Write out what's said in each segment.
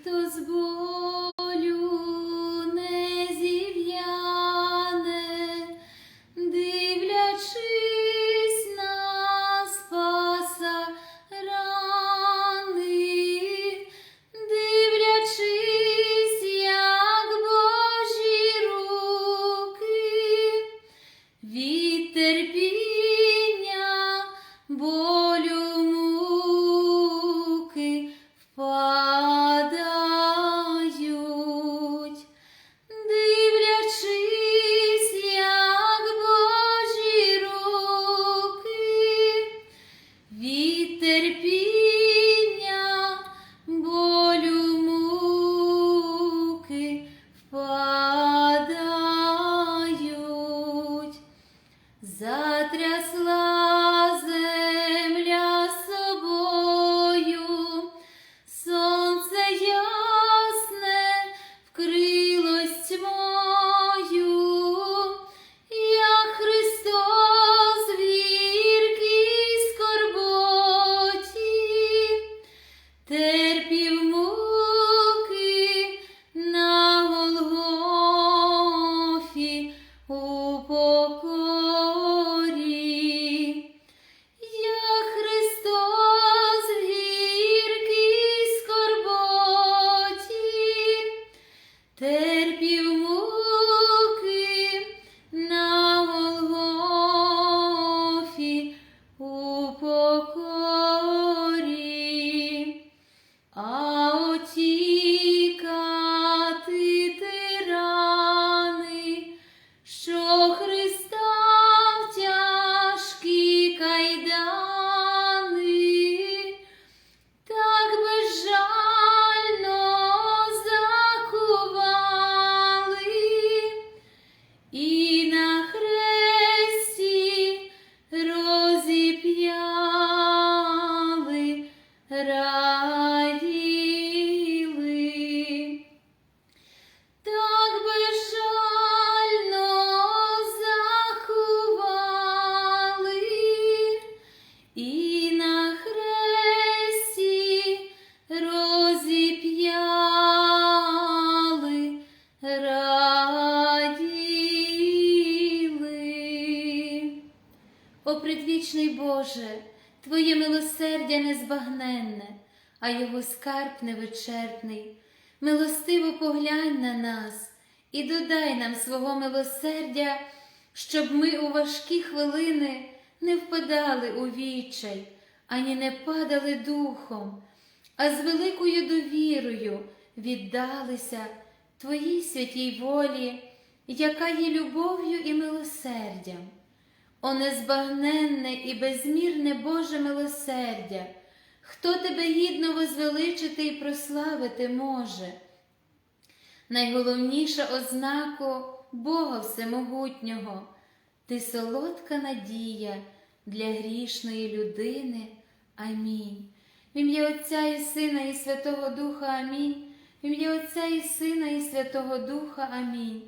хто з болю О предвічний Боже, Твоє милосердя незбагненне, а його скарб невичерпний. Милостиво поглянь на нас і додай нам свого милосердя, щоб ми у важкі хвилини не впадали у відчай, ані не падали духом, а з великою довірою віддалися Твоїй святій волі, яка є любов'ю і милосердям. О незбагненне і безмірне Боже милосердя, хто тебе гідно возвеличити і прославити може? Найголовніша ознака Бога Всемогутнього, ти солодка надія для грішної людини. Амінь. В ім'я Отця і Сина, і Святого Духа Амінь. В ім'я Отця і Сина, і Святого Духа Амінь.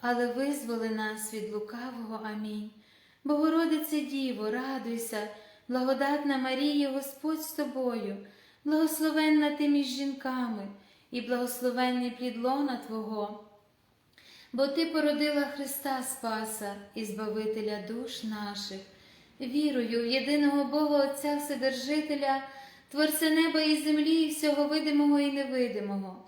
але визволи нас від лукавого. Амінь. Богородице Діво, радуйся, благодатна Марія, Господь з тобою, благословенна ти між жінками, і благословенний плід лона Твого. Бо Ти породила Христа Спаса і Збавителя душ наших, вірую в єдиного Бога Отця Вседержителя, Творця неба і землі, і всього видимого і невидимого,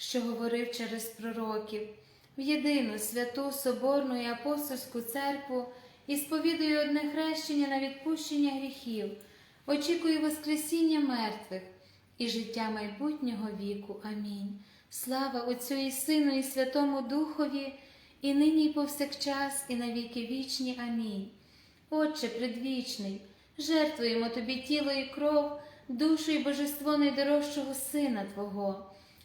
що говорив через пророків, в єдину святу Соборну і апостольську церкву і сповідую одне хрещення на відпущення гріхів, очікую Воскресіння мертвих і життя майбутнього віку. Амінь. Слава Отцю і Сину, і Святому Духові, і нині, і повсякчас, і на віки вічні. Амінь. Отче предвічний, жертвуємо Тобі тіло і кров, душу і божество найдорожчого Сина Твого,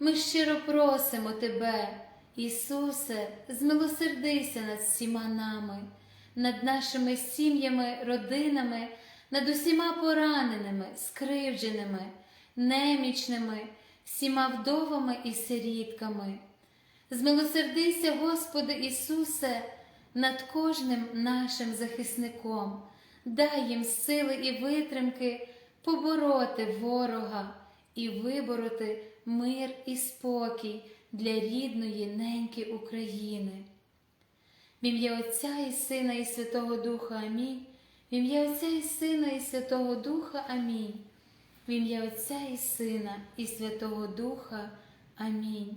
ми щиро просимо Тебе, Ісусе, змилосердися над всіма нами, над нашими сім'ями, родинами, над усіма пораненими, скривдженими, немічними, всіма вдовами і сирітками. Змилосердися, Господи Ісусе, над кожним нашим захисником, дай їм сили і витримки побороти ворога і вибороти мир і спокій для рідної неньки України. В ім'я Отця і Сина, і Святого Духа Амінь. В ім'я Отця і Сина, і Святого Духа Амінь. В ім'я Отця і Сина, і Святого Духа. Амінь.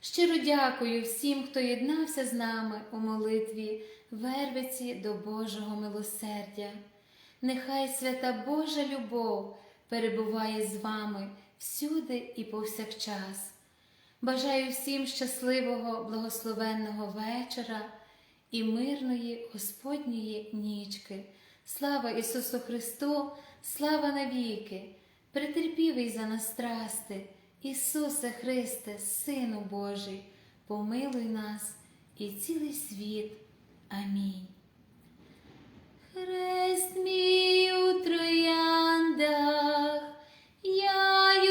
Щиро дякую всім, хто єднався з нами у молитві Вервиці до Божого милосердя. Нехай свята Божа любов перебуває з вами всюди і повсякчас. Бажаю всім щасливого, благословенного вечора і мирної Господньої нічки. Слава Ісусу Христу, слава навіки, претерпівий за нас страсти, Ісусе Христе, Сину Божий, помилуй нас і цілий світ. Амінь. Хрест мій у трояндах, я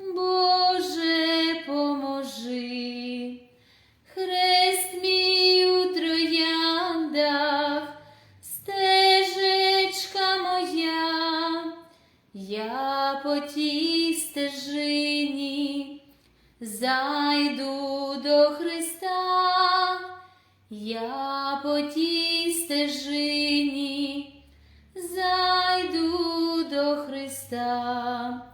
Боже, поможи. Хрест мій у трояндах, стежечка моя, я по тій стежині зайду до Христа, я по тій стежині зайду до Христа.